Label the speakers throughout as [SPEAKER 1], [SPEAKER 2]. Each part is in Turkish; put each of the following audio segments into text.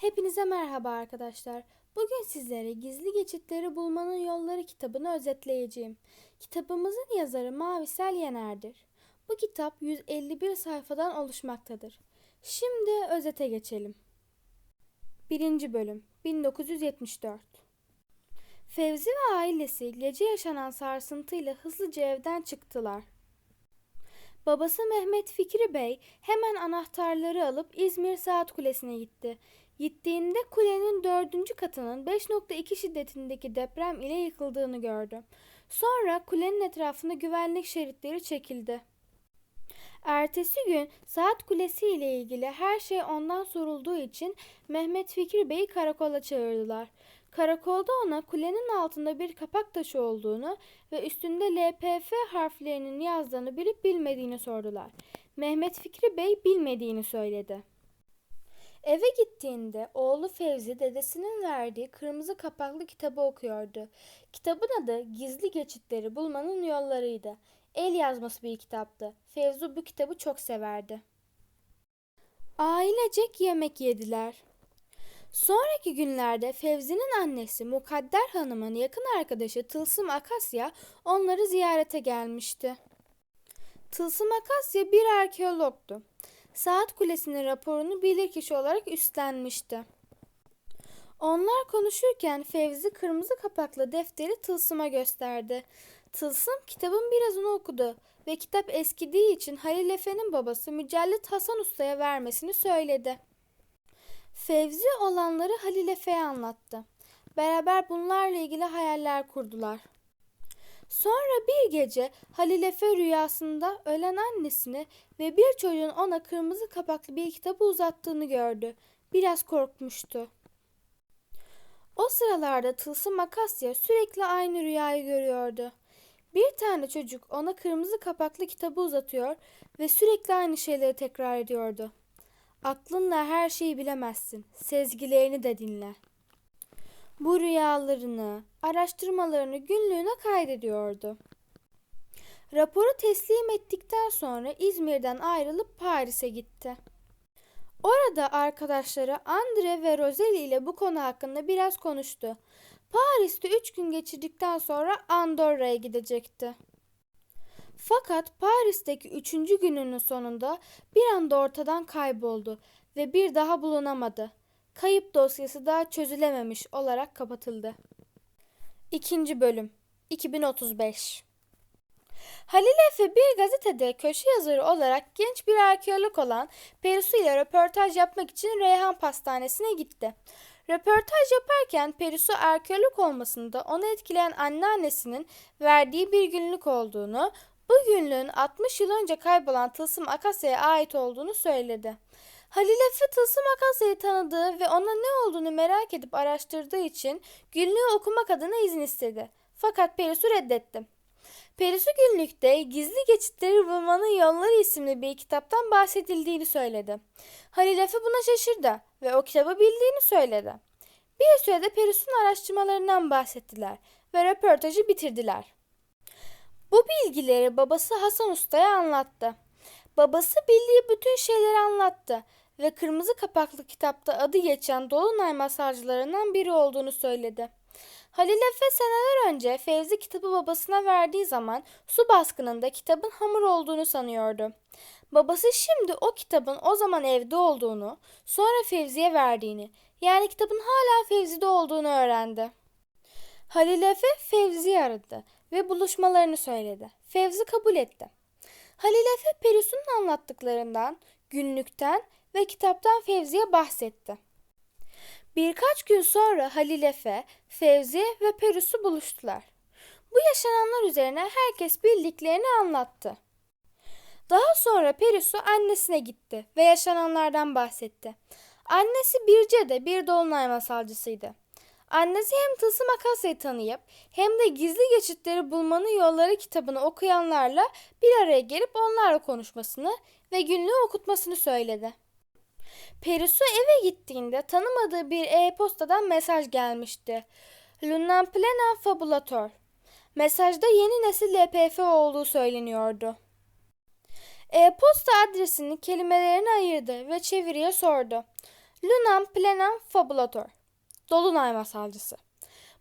[SPEAKER 1] Hepinize merhaba arkadaşlar. Bugün sizlere Gizli Geçitleri Bulmanın Yolları kitabını özetleyeceğim. Kitabımızın yazarı Mavisel Yener'dir. Bu kitap 151 sayfadan oluşmaktadır. Şimdi özete geçelim. 1. Bölüm 1974 Fevzi ve ailesi gece yaşanan sarsıntıyla hızlıca evden çıktılar. Babası Mehmet Fikri Bey hemen anahtarları alıp İzmir Saat Kulesi'ne gitti. Gittiğinde kulenin dördüncü katının 5.2 şiddetindeki deprem ile yıkıldığını gördü. Sonra kulenin etrafında güvenlik şeritleri çekildi. Ertesi gün Saat Kulesi ile ilgili her şey ondan sorulduğu için Mehmet Fikri Bey'i karakola çağırdılar. Karakolda ona kulenin altında bir kapak taşı olduğunu ve üstünde LPF harflerinin yazdığını bilip bilmediğini sordular. Mehmet Fikri Bey bilmediğini söyledi. Eve gittiğinde oğlu Fevzi dedesinin verdiği kırmızı kapaklı kitabı okuyordu. Kitabın adı Gizli Geçitleri Bulmanın Yollarıydı. El yazması bir kitaptı. Fevzi bu kitabı çok severdi. Ailecek yemek yediler. Sonraki günlerde Fevzi'nin annesi Mukadder Hanım'ın yakın arkadaşı Tılsım Akasya onları ziyarete gelmişti. Tılsım Akasya bir arkeologtu. Saat Kulesi'nin raporunu bilirkişi olarak üstlenmişti. Onlar konuşurken Fevzi kırmızı kapaklı defteri Tılsım'a gösterdi. Tılsım kitabın birazını okudu ve kitap eskidiği için Halil Efe'nin babası Mücellit Hasan Usta'ya vermesini söyledi. Fevzi olanları Halil Efe'ye anlattı. Beraber bunlarla ilgili hayaller kurdular. Sonra bir gece Halil Efe rüyasında ölen annesini ve bir çocuğun ona kırmızı kapaklı bir kitabı uzattığını gördü. Biraz korkmuştu. O sıralarda Tılsım Akasya sürekli aynı rüyayı görüyordu. Bir tane çocuk ona kırmızı kapaklı kitabı uzatıyor ve sürekli aynı şeyleri tekrar ediyordu. Aklınla her şeyi bilemezsin. Sezgilerini de dinle. Bu rüyalarını, araştırmalarını günlüğüne kaydediyordu. Raporu teslim ettikten sonra İzmir'den ayrılıp Paris'e gitti. Orada arkadaşları Andre ve Roseli ile bu konu hakkında biraz konuştu. Paris'te üç gün geçirdikten sonra Andorra'ya gidecekti. Fakat Paris'teki üçüncü gününün sonunda bir anda ortadan kayboldu ve bir daha bulunamadı. Kayıp dosyası daha çözülememiş olarak kapatıldı. İkinci bölüm 2035 Halil Efe bir gazetede köşe yazarı olarak genç bir arkeolog olan Perisu ile röportaj yapmak için Reyhan Pastanesi'ne gitti. Röportaj yaparken Perisu arkeolog olmasında onu etkileyen anneannesinin verdiği bir günlük olduğunu, bu günlüğün 60 yıl önce kaybolan Tılsım Akasya'ya ait olduğunu söyledi. Halil Efe Tılsım Akasya'yı tanıdığı ve ona ne olduğunu merak edip araştırdığı için günlüğü okumak adına izin istedi. Fakat Perisu reddetti. Perisu günlükte Gizli Geçitleri Bulmanın Yolları isimli bir kitaptan bahsedildiğini söyledi. Halil Efe buna şaşırdı ve o kitabı bildiğini söyledi. Bir sürede Perisu'nun araştırmalarından bahsettiler ve röportajı bitirdiler. Bu bilgileri babası Hasan Usta'ya anlattı. Babası bildiği bütün şeyleri anlattı ve kırmızı kapaklı kitapta adı geçen Dolunay masalcılarından biri olduğunu söyledi. Halil Efe seneler önce Fevzi kitabı babasına verdiği zaman su baskınında kitabın hamur olduğunu sanıyordu. Babası şimdi o kitabın o zaman evde olduğunu, sonra Fevzi'ye verdiğini, yani kitabın hala Fevzi'de olduğunu öğrendi. Halil Efe Fevzi'yi aradı ve buluşmalarını söyledi. Fevzi kabul etti. Halil Efe Perisu'nun anlattıklarından, günlükten ve kitaptan Fevzi'ye bahsetti. Birkaç gün sonra Halil Efe, Fevzi ve Perusu buluştular. Bu yaşananlar üzerine herkes bildiklerini anlattı. Daha sonra Perusu annesine gitti ve yaşananlardan bahsetti. Annesi Birce de bir dolunay masalcısıydı. Annesi hem Tılsım Akasya'yı tanıyıp hem de gizli geçitleri bulmanın yolları kitabını okuyanlarla bir araya gelip onlarla konuşmasını ve günlüğü okutmasını söyledi. Perisu eve gittiğinde tanımadığı bir e-postadan mesaj gelmişti. Lunan Plena Fabulator. Mesajda yeni nesil LPF olduğu söyleniyordu. E-posta adresini kelimelerini ayırdı ve çeviriye sordu. Lunam Plenam Fabulator. Dolunay masalcısı.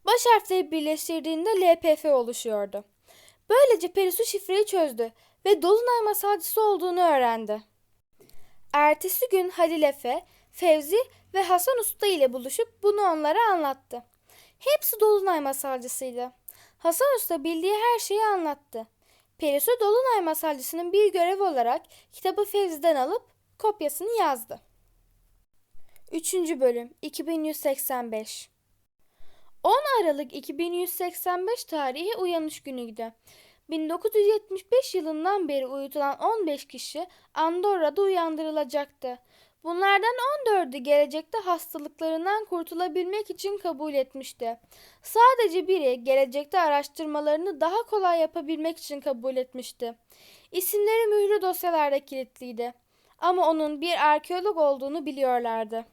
[SPEAKER 1] Baş harfleri birleştirdiğinde LPF oluşuyordu. Böylece Perisu şifreyi çözdü ve Dolunay masalcısı olduğunu öğrendi. Ertesi gün Halil Efe, Fevzi ve Hasan Usta ile buluşup bunu onlara anlattı. Hepsi Dolunay masalcısıydı. Hasan Usta bildiği her şeyi anlattı. Perisu Dolunay masalcısının bir görev olarak kitabı Fevzi'den alıp kopyasını yazdı. 3. bölüm 2185 10 Aralık 2185 tarihi uyanış günüydü. 1975 yılından beri uyutulan 15 kişi Andorra'da uyandırılacaktı. Bunlardan 14'ü gelecekte hastalıklarından kurtulabilmek için kabul etmişti. Sadece biri gelecekte araştırmalarını daha kolay yapabilmek için kabul etmişti. İsimleri mührü dosyalarda kilitliydi. Ama onun bir arkeolog olduğunu biliyorlardı.